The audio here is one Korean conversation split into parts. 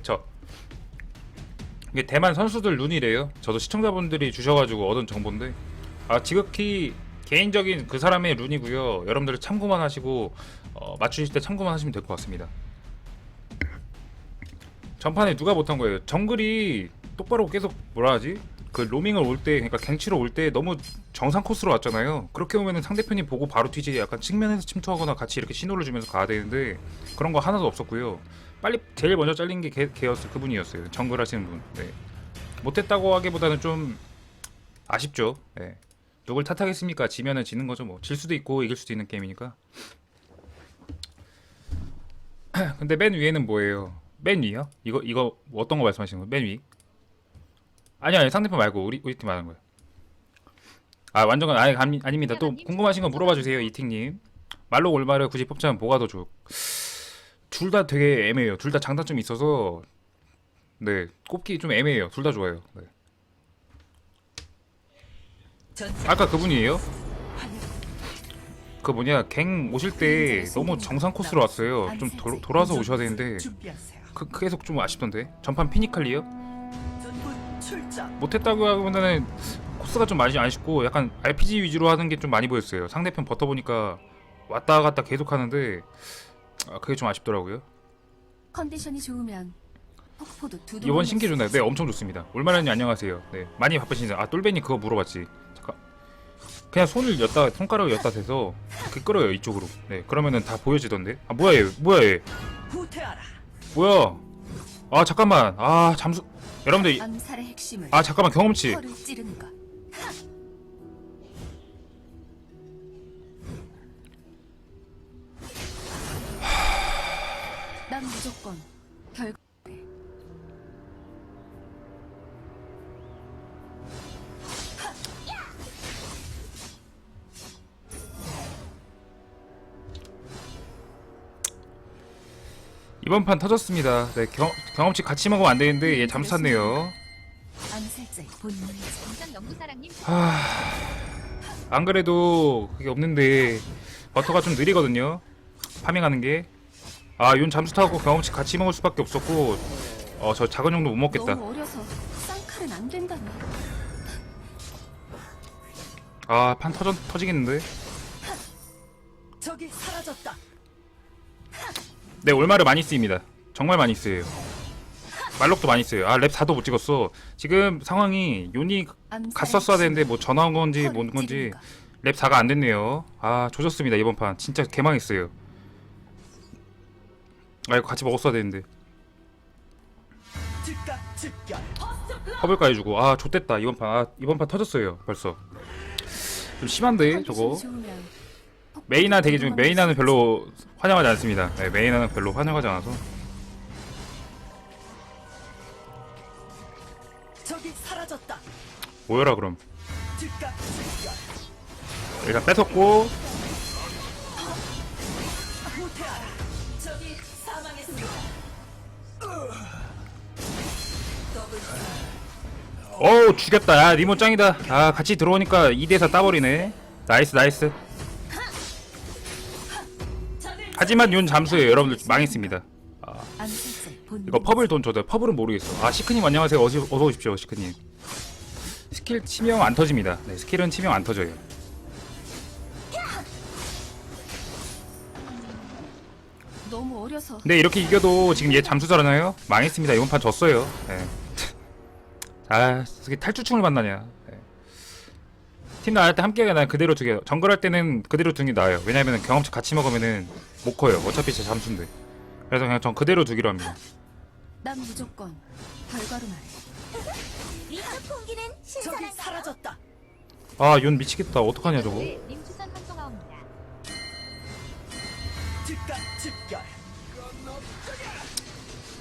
캡처 이게 대만 선수들 룬이래요. 저도 시청자분들이 주셔가지고 얻은 정보인데. 아 지극히 개인적인 그 사람의 룬이고요. 여러분들 참고만 하시고 어, 맞추실 때 참고만 하시면 될 것 같습니다. 전판에 누가 못한 거예요? 정글이 똑바로 계속 뭐라 하지 그 로밍을 올 때 그러니까 갱치로 올 때 너무 정상 코스로 왔잖아요 그렇게 오면은 상대편이 보고 바로 튀지 약간 측면에서 침투하거나 같이 이렇게 신호를 주면서 가야 되는데 그런 거 하나도 없었고요 빨리 제일 먼저 잘린 게 걔, 걔였어요 그분이었어요 정글 하시는 분 네. 못했다고 하기보다는 좀 아쉽죠 네. 누굴 탓하겠습니까 지면은 지는 거죠 뭐 질 수도 있고 이길 수도 있는 게임이니까 근데 맨 위에는 뭐예요 맨 위요? 이거 이거 어떤 거 말씀하시는 거예요? 맨 위? 아니 아니 상대편 말고 우리 우리 팀 말하는 거예요. 아 완전 아니 아니, 아닙니다. 또 궁금하신 거 물어봐 주세요 이팅님. 말로 올마를 굳이 뽑자면 뭐가 더 좋? 둘다 되게 애매해요. 둘 다 장단점이 있어서 네 꼽기 좀 애매해요. 둘 다 좋아요. 네. 아까 그분이에요? 그 뭐냐 갱 오실 때 너무 정상 코스로 왔어요. 좀 도, 돌아서 오셔야 되는데 그 계속 좀 아쉽던데. 전판 피니칼리요? 못했다고 하면은 코스가 좀 많이 아쉽고 약간 RPG 위주로 하는 게 좀 많이 보였어요. 상대편 버터 보니까 왔다 갔다 계속 하는데 아, 그게 좀 아쉽더라고요. 컨디션이 좋으면 폭포도 두 이번 신기 좋나요? 네, 엄청 좋습니다. 올마라님 안녕하세요. 네, 많이 바쁘신데 아 똘벤이 그거 물어봤지. 잠깐. 그냥 손을 였다 손가락을 였다 대서 이렇게 끌어요 이쪽으로. 네, 그러면은 다 보여지던데. 아 뭐야 얘, 뭐야 얘, 후퇴하라. 뭐야? 아 잠깐만. 아 잠수. 여러분들 이- 암살의 핵심을 아 잠깐만 경험치. 혀를 찌르는 것. 난 무조건 이번 판 터졌습니다. 네, 경, 경험치 같이 먹으면 안 되는데 얘 잠수 탔네요. 연구사랑님 안 그래도 그게 없는데 버터가 좀 느리거든요. 파밍하는 게. 아, 윤 잠수 타고 경험치 같이 먹을 수밖에 없었고 어, 저 작은 용도 못 먹겠다. 아, 판 터져 터지겠는데. 네, 올마를 많이 쓰입니다. 정말 많이 쓰여요. 말록도 많이 써요. 아, 랩 4도 못 찍었어. 지금 상황이 암살의 갔었어야 되는데 뭐 전화 온 건지 뭔 건지. 랩 4가 안 됐네요. 아, 조졌습니다. 이번 판. 진짜 개망했어요. 아, 이거 같이 먹었어야 되는데. 허블까 해주고 아 좆됐다 이번 판 아, 이번 판 터졌어요 벌써 좀 심한데 저거 메이나 좀 동강 메이나는 별로 환영하지 않습니다. 네, 메이나는 별로 환영하지 않아서. 적이 사라졌다. 모여라 그럼. 일단 뺏었고. 어우 죽였다. 야 리모 짱이다. 아 같이 들어오니까 2대4 따버리네. 나이스 나이스 하지만 윤 잠수예요 여러분들 망했습니다. 본능. 이거 퍼블 돈 줘도 퍼블은 모르겠어. 아 시크님 안녕하세요. 어서, 어서 오십시오 시크님. 스킬 치명 안 터집니다. 네 스킬은 치명 안 터져요. 너무 어려서. 근데 이렇게 이겨도 지금 얘 잠수잖아요? 망했습니다. 이번 판 졌어요. 네. 아 어떻게 탈주충을 만나냐. 네. 팀 나갈 때 함께 난 그대로 두게 정글 할 때는 그대로 두는 게 나아요 왜냐면 경험치 같이 먹으면은 못 커요 어차피 제 잠수인데 그래서 그냥 전 그대로 두기로 합니다 난 무조건 결과로 말해. 이쪽 공기는 신선한가요? 사라졌다. 아윤 미치겠다 어떡하냐 저거 네.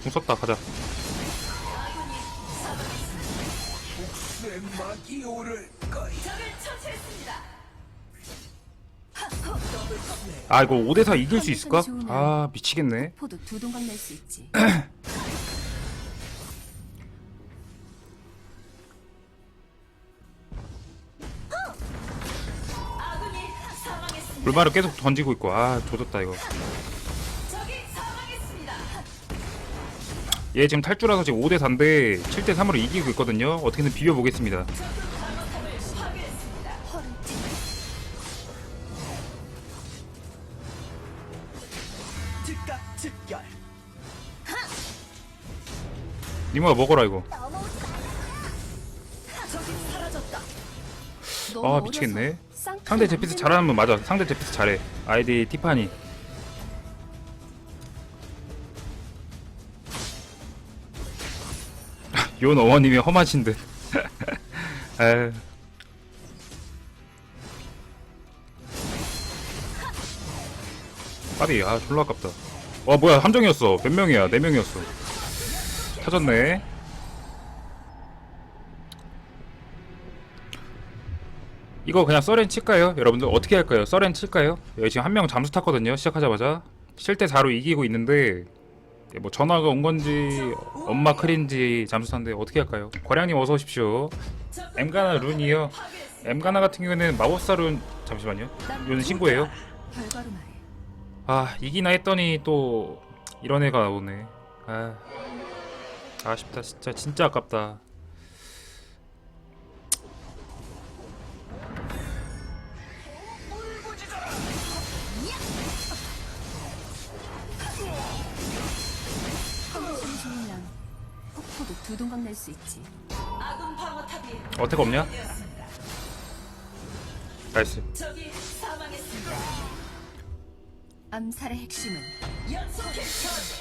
궁 썼다 가자 적을 처치했습니다. 아 이거 5대4 이길 수 있을까? 아 미치겠네 포도 두 동강 낼 수 있지. 아군이 사망했습니다. 불마를 계속 던지고 있고 아 조졌다 이거 적이 사망했습니다. 얘 지금 탈주라서 지금 5대 4인데 7대 3으로 이기고 있거든요. 어떻게든 비벼 보겠습니다. 허를 니모가 먹어라 이거. 아 미치겠네. 상대 제피스 잘하는 분 맞아. 상대 제피스 잘해. 아이디 티파니. 요 어머님이 험하신 듯. 에휴. 까비 아 졸라 아깝다. 와 뭐야 함정이었어. 몇 명이야? 네 명이었어. 터졌네. 이거 그냥 써렌 칠까요? 여러분들 어떻게 할까요? 써렌 칠까요? 여기 지금 한 명 잠수 탔거든요. 시작하자마자 7대 4로 이기고 있는데 뭐 전화가 온 건지 엄마 클인지 잠수 탔는데 어떻게 할까요? 과량님 어서 오십시오. 엠가나 룬이요. 엠가나 같은 경우에는 마법사 룬 잠시만요. 룬 신고해요. 아 이기나 했더니 또 이런 애가 나오네. 아 아쉽다 진짜 진짜 아깝다. 폭포도 두 동강 낼 수 있지. 아군 방어탑이 어택 없냐? 되었습니다. 나이스. 적이 사망했습니다. 암살의 핵심은.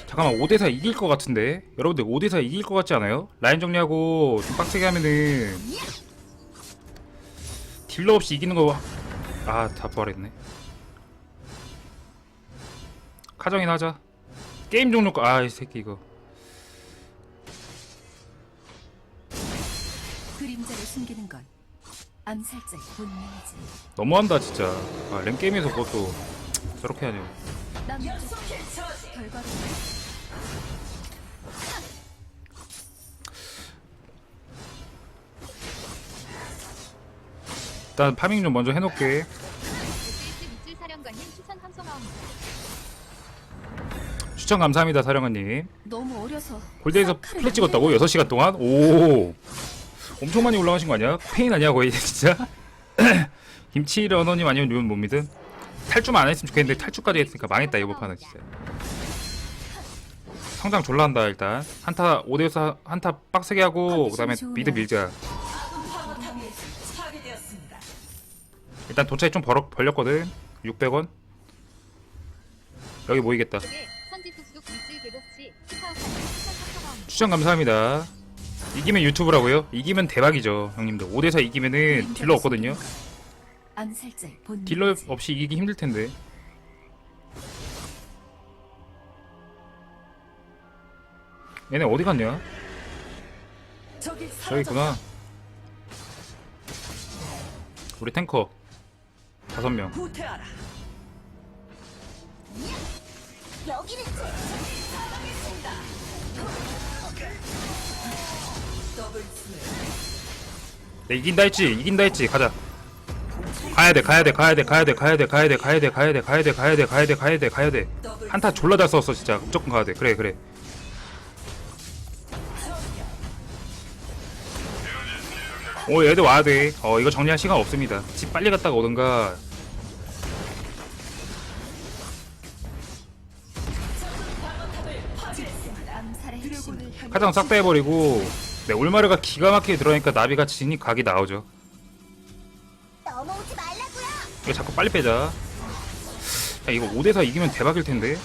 잠깐만 5대4 이길 것 같은데 여러분들 5대4 이길 것 같지 않아요? 라인 정리하고 좀 빡세게 하면은 딜러 없이 이기는 거아다 부활했네 카정이나 하자 게임 종료 아이 새끼 이거 그림자를 숨기는 건 암살자의 본능이지. 너무한다 진짜 아, 랭게임에서 그것도 저렇게 말해. 일단 파밍 좀 먼저 해놓게 추천 감사합니다 사령관님 너무 어려서 골드에서 플랫 찍었다고? 6 시간 동안? 오 엄청 많이 올라가신 거 아니야? 페인 아니야 거의 진짜? 김치 러너님 아니면 이건 못 믿음? 탈주만 안 했으면 좋겠는데 탈주까지 했으니까 망했다 이번 판은 진짜. 성장 졸라 한다 일단. 한타 5대4 한타 빡세게 하고 그 다음에 미드 밀자. 일단 돈 차이 좀 벌어, 벌렸거든. 600원. 여기 모이겠다. 추천 감사합니다. 이기면 유튜브라고요? 이기면 대박이죠 형님들. 5대4 이기면은 그림자를 딜러 없거든요 암살자의 본능. 딜러 없이 이기기 힘들 텐데. 얘네 어디 갔냐? 저기 사라졌다. 있구나. 우리 탱커 다섯 명. 후퇴하라. 여기는 사망했습니다. 더블 스매시. 네, 이긴다 했지, 이긴다 했지. 가자. 가야 돼, 가야 돼, 가야 돼, 가야 돼, 가야 돼, 가야 돼, 가야 돼, 가야 돼, 가야 돼, 가야 돼, 가야 돼, 가야 돼, 가야 돼. 한타 졸라 잘 썼어, 진짜. 무조건 가야 돼. 그래, 그래. 오, 얘들 와야 돼. 어, 이거 정리할 시간 없습니다. 집 빨리 갔다가 오든가. 가장 싹다 해버리고 네 올마르가 기가 막히게 들어가니까 나비가 진이 각이 나오죠. 이거 자꾸 빨리 빼자. 야 이거 5대4 이기면 대박일 텐데.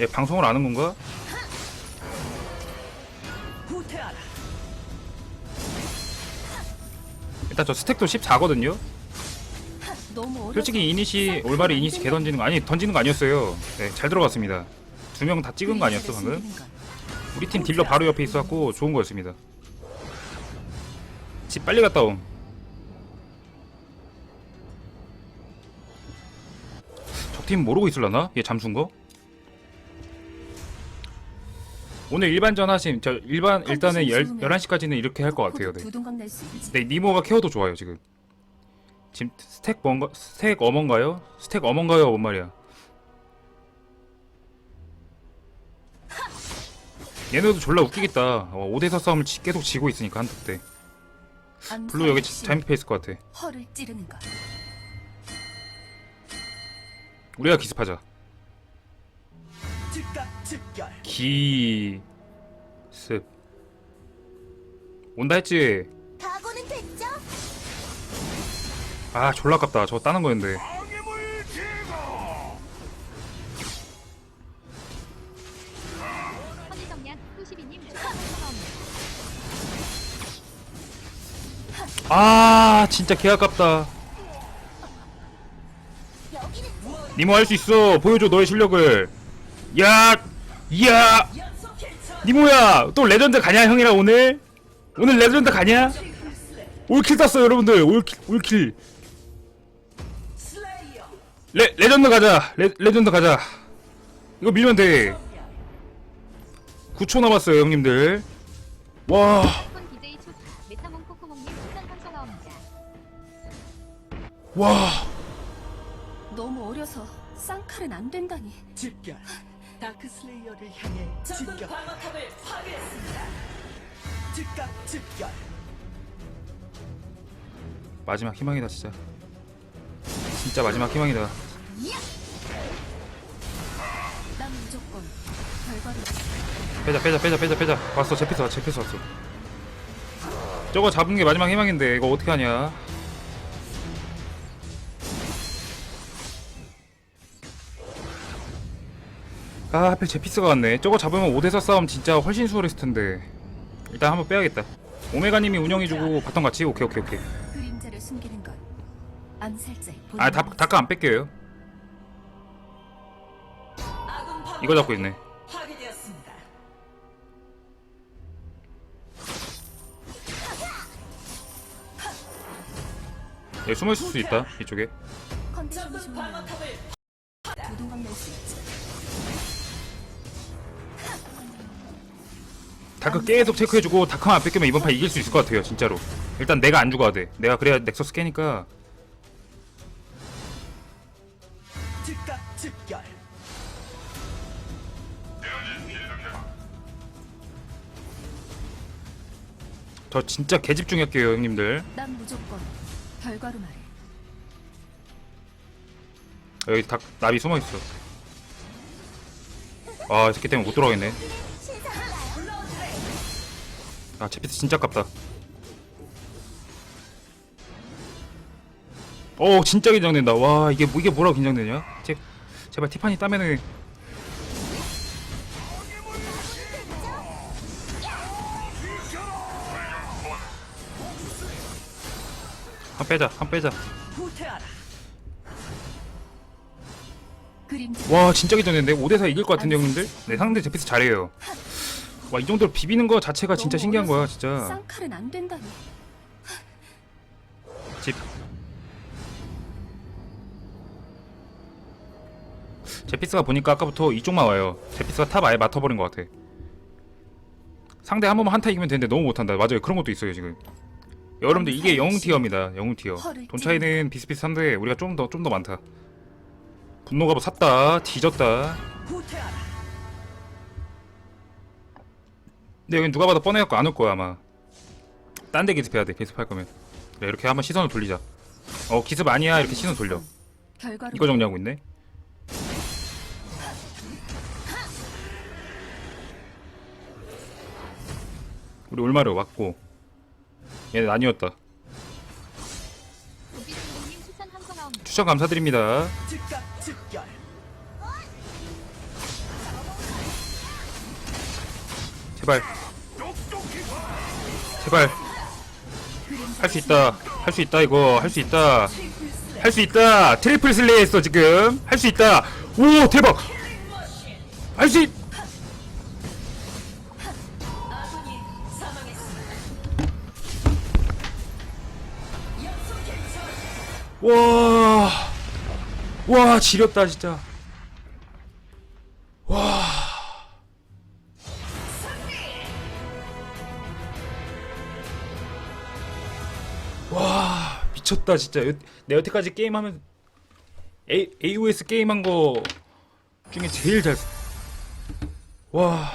얘 방송을 아는 건가? 일단 저 스택도 14거든요. 너무 어려서 솔직히 이니시 올마르 이니시 개 던지는 거 아니 던지는 거 아니었어요. 네, 잘 들어갔습니다. 두 명 다 찍은 거 아니었어 방금? 우리 팀 딜러 바로 옆에 있어갖고 좋은 거였습니다. 집 빨리 갔다 옴 적팀 모르고 있을라나? 얘 잠수인 거? 오늘 일반전 하심 저 일반 일단은 열, 11시까지는 이렇게 할 것 같아요 네. 네 니모가 케어도 좋아요 지금 지금 스택 뭔가 스택 어먼가요? 스택 어먼가요? 뭔 말이야 얘네도 졸라 웃기겠다. 어, 5대4 싸움을 지- 계속 지고 있으니까 한타 때. 블루 여기 타임패 있을 것 같아. 허를 찌르는 것. 우리가 기습하자. 기습. 온다 했지? 각오는 됐죠? 아 졸라 깝다. 저거 따는 거였는데. 허니성냥 92님 추천 한성아옵니다. 아 진짜 개 아깝다. 니모 할 수 있어. 보여줘 너의 실력을. 야, 야, 연속 킬처. 니모야 또 레전드 가냐 형이랑 오늘? 오늘 레전드 가냐? 올킬 땄어 여러분들. 올킬, 올킬. 레 레전드 가자. 레 레전드 가자. 이거 밀면 돼. 9초 남았어요 형님들. 와. 와. 너무 어려서 쌍칼은 안 된다니. 즉결. 다크 슬레이어를 향해 즉결. 방어탑을 파괴했습니다. 즉각 즉결. 마지막 희망이다 진짜. 진짜 마지막 희망이다. 난 무조건 결과를 빼자 빼자 빼자 빼자 빼자 왔어 제피스 왔어 제피스 왔어 저거 잡은 게 마지막 희망인데 이거 어떻게 하냐 아 하필 제피스가 왔네. 저거 잡으면 5대4 싸움 진짜 훨씬 수월했을 텐데. 일단 한번 빼야겠다. 오메가님이 운영해주고 바텀 같이? 오케이 오케이 오케이. 그림자를 숨기는 건 암살자의 본능. 아 다, 다카 안 뺄게요. 이거 잡고 있네. 파괴되었습니다. 여기 숨어 있을 수 있다 이쪽에. 컨디션이 적군 좋으면 방어탑을 두동강 낼수 있지. 다크 계속 체크해주고 다크 안 뺏기면 이번 판 이길 수 있을 것 같아요 진짜로. 일단 내가 안 죽어야 돼. 내가 그래야 넥서스 깨니까. 저 진짜 개집중할게요 형님들. 난 무조건 결과로 말해. 여기 닭 나비 숨어있어. 아이 새끼 때문에 못 돌아가겠네 아 제피스 진짜 깝다. 오 진짜 긴장된다. 와 이게 뭐- 이게 뭐라고 긴장되냐? 제, 제발 티파니 따면은 한 빼자 한 빼자. 와 진짜 긴장되는데? 5대4 이길 것 같은데 형님들? 네 상대 제피스 잘해요 와 이 정도로 비비는 거 자체가 진짜 신기한 거야 진짜. 쌍칼은 안 된다니. 집. 제피스가 보니까 아까부터 이쪽만 와요. 제피스가 탑 아예 맡아버린 것 같아. 상대 한 번만 한타 이기면 되는데 너무 못한다. 맞아요. 그런 것도 있어요 지금. 여러분들 이게 영웅 티어입니다. 영웅 티어. 돈 차이는 비슷비슷한데 우리가 좀 더 좀 더 많다. 분노가 뭐 샀다 뒤졌다. 후퇴하라. 근데 여기 누가 봐도 뻔해갖고 안 올 거야 아마. 딴 데 기습해야 돼 기습할 거면. 그래 이렇게 한번 시선을 돌리자. 어 기습 아니야. 이렇게 시선 돌려. 결과로 이거 정리하고 있네. 우리 올마르 왔고. 얘는 아니었다. 추천 감사드립니다. 제발. 제발. 할 수 있다. 할 수 있다 이거. 할 수 있다. 할 수 있다. 트리플 슬레이 했어 지금. 할 수 있다. 오 대박. 할 수 있. 와. 와 지렸다 진짜. 미쳤다 진짜. 여- 내가 여태까지 게임하면 A, AOS 게임한 거 중에 제일 잘. 쓰- 와.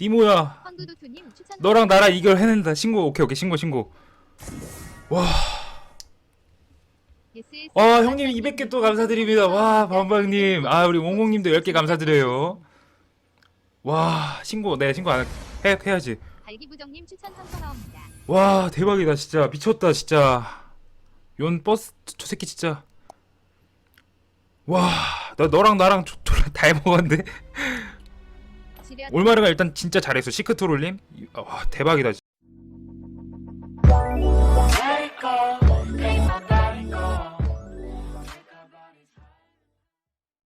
니모야. 너랑 나랑 이걸 해낸다. 신고 오케이 오케이. 신고 신고. 와. 형님 200개 또 감사드립니다. 와 반방님. 아 우리 옹옹님도 10개 감사드려요. 와 신고 네 신고 안 해, 해야지. 와 대박이다 진짜. 미쳤다 진짜 연 버스 저, 저 새끼 진짜. 와나 너랑 나랑 조- 졸라 다 해먹었는데? 올마르가 일단 진짜 잘했어. 시크트롤님? 와 대박이다 진짜